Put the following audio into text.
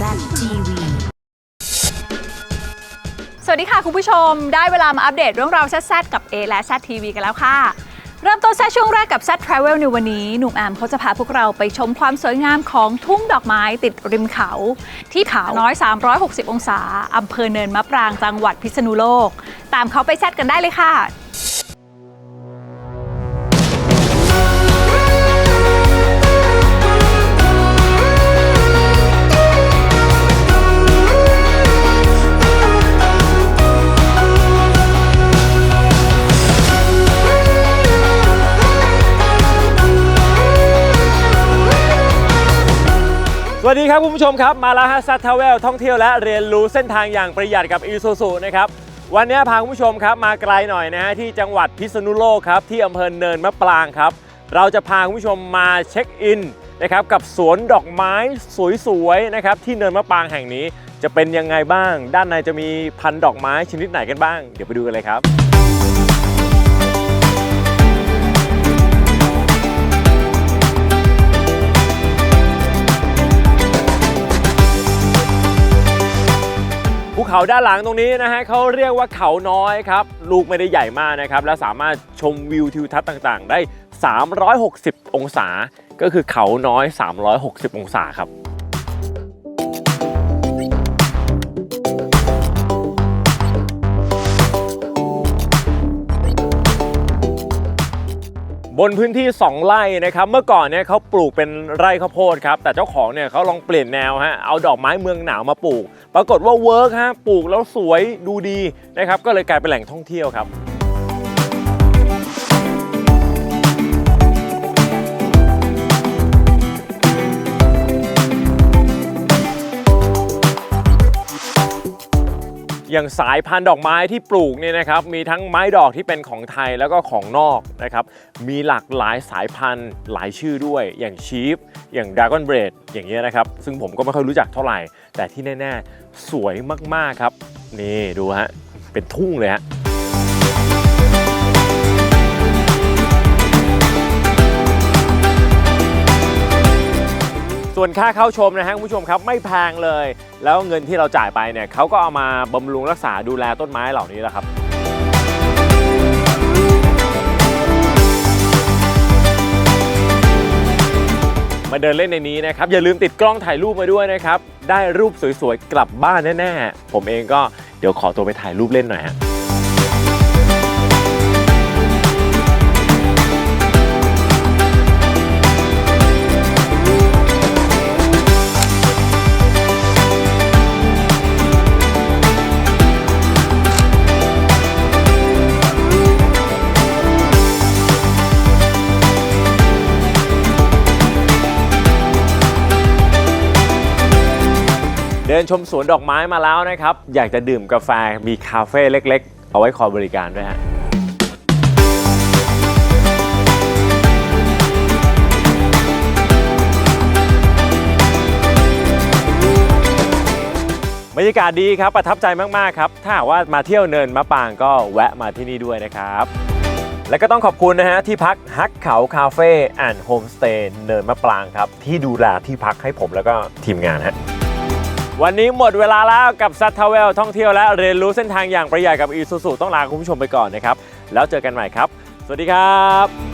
ZTV สวัสดีค่ะ คุณผู้ชม ได้เวลามาอัปเดตเรื่องราวแซดกับ A และ Z TV กันแล้วค่ะ เริ่มต้นแซดช่วงแรกกับ Z Travel ในวันนี้ หนุ่มแอมเขาจะพาพวกเราไปชมความสวยงามของทุ่งดอกไม้ติดริมเขา ที่เขาน้อย 360 องศาอำเภอเนินมะปรางจังหวัดพิษณุโลก ตามเขาไปแซดกันได้เลยค่ะ วัสดีครับคุณผู้ชมครับ มาแล้วฮะซัตทาวเวลท่องเที่ยวและเรียนรู้เส้นทางอย่างประหยัดกับอีซูซูนะครับวันนี้พาคุณผู้ชมครับมาไกลหน่อยนะฮะที่จังหวัดพิษณุโลกครับที่อำเภอเนินมะปรางครับ เราจะพาคุณผู้ชมมาเช็คอินนะครับกับสวนดอกไม้สวยๆนะครับที่เนินมะปรางแห่งนี้จะเป็นยังไงบ้าง ด้านในจะมีพันดอกไม้ชนิดไหนกันบ้าง เดี๋ยวไปดูกันเลยครับ เขาด้านหลังตรงนี้นะฮะเขาเรียกว่าเขาน้อยครับ ลูกไม่ได้ใหญ่มากนะครับ และสามารถชมวิวทิวทัศน์ต่างๆ ได้ 360 องศา ก็คือเขาน้อย 360 องศาครับ บนพื้นที่ 2 ไร่นะครับเมื่อก่อนเนี่ยเขาปลูกเป็นไร่ข้าวโพดครับแต่เจ้าของเนี่ยเขาลองเปลี่ยนแนวฮะเอาดอกไม้เมืองหนาวมาปลูก ปรากฏว่าเวิร์กฮะปลูกแล้วสวยดูดีนะครับก็เลยกลายเป็นแหล่งท่องเที่ยวครับ อย่างสายพันธุ์ดอกไม้ที่ปลูกเนี่ยนะครับมีทั้งไม้ดอกที่เป็นของไทยแล้วก็ของนอกนะครับมีหลากหลายสายพันธุ์หลายชื่อด้วยอย่างชีฟอย่างดราก้อนเบรดอย่างเงี้ยนะครับซึ่งผมก็ไม่ค่อยรู้จักเท่าไหร่ แต่ที่แน่ ๆ สวยมากๆครับ นี่ดูฮะเป็นทุ่งเลยฮะ ส่วนค่าเข้าชมนะฮะคุณผู้ชมครับไม่แพงเลย แล้วเงินที่เราจ่ายไปเนี่ยเขาก็เอามาบำรุงรักษาดูแลต้นไม้เหล่านี้แหละครับมาเดินเล่นในนี้นะครับ อย่าลืมติดกล้องถ่ายรูปมาด้วยนะครับ ได้รูปสวยๆ กลับบ้านแน่ๆ ผมเองก็เดี๋ยวขอตัวไปถ่ายรูปเล่นหน่อยฮะ เดินชมสวนดอกไม้มาแล้วนะครับ อยากจะดื่มกาแฟมีคาเฟ่เล็กๆ เอาไว้คอยบริการด้วยฮะบรรยากาศดีครับ ประทับใจมาก ๆ ครับ ถ้าหากว่ามาเที่ยวเนินมะปรางก็แวะมาที่นี่ด้วยนะครับ และก็ต้องขอบคุณนะฮะ ที่พักฮักเขาคาเฟ่แอนด์โฮมสเตย์เนินมะปรางครับ ที่ดูแลที่พักให้ผมแล้วก็ทีมงานฮะ วันนี้หมดเวลาแล้วกับซัตทาวเวลท่องเที่ยวและเรียนรู้เส้นทางอย่างประหยัดกับอีซูซูต้องลาคุณผู้ชมไปก่อนนะครับ แล้วเจอกันใหม่ครับ สวัสดีครับ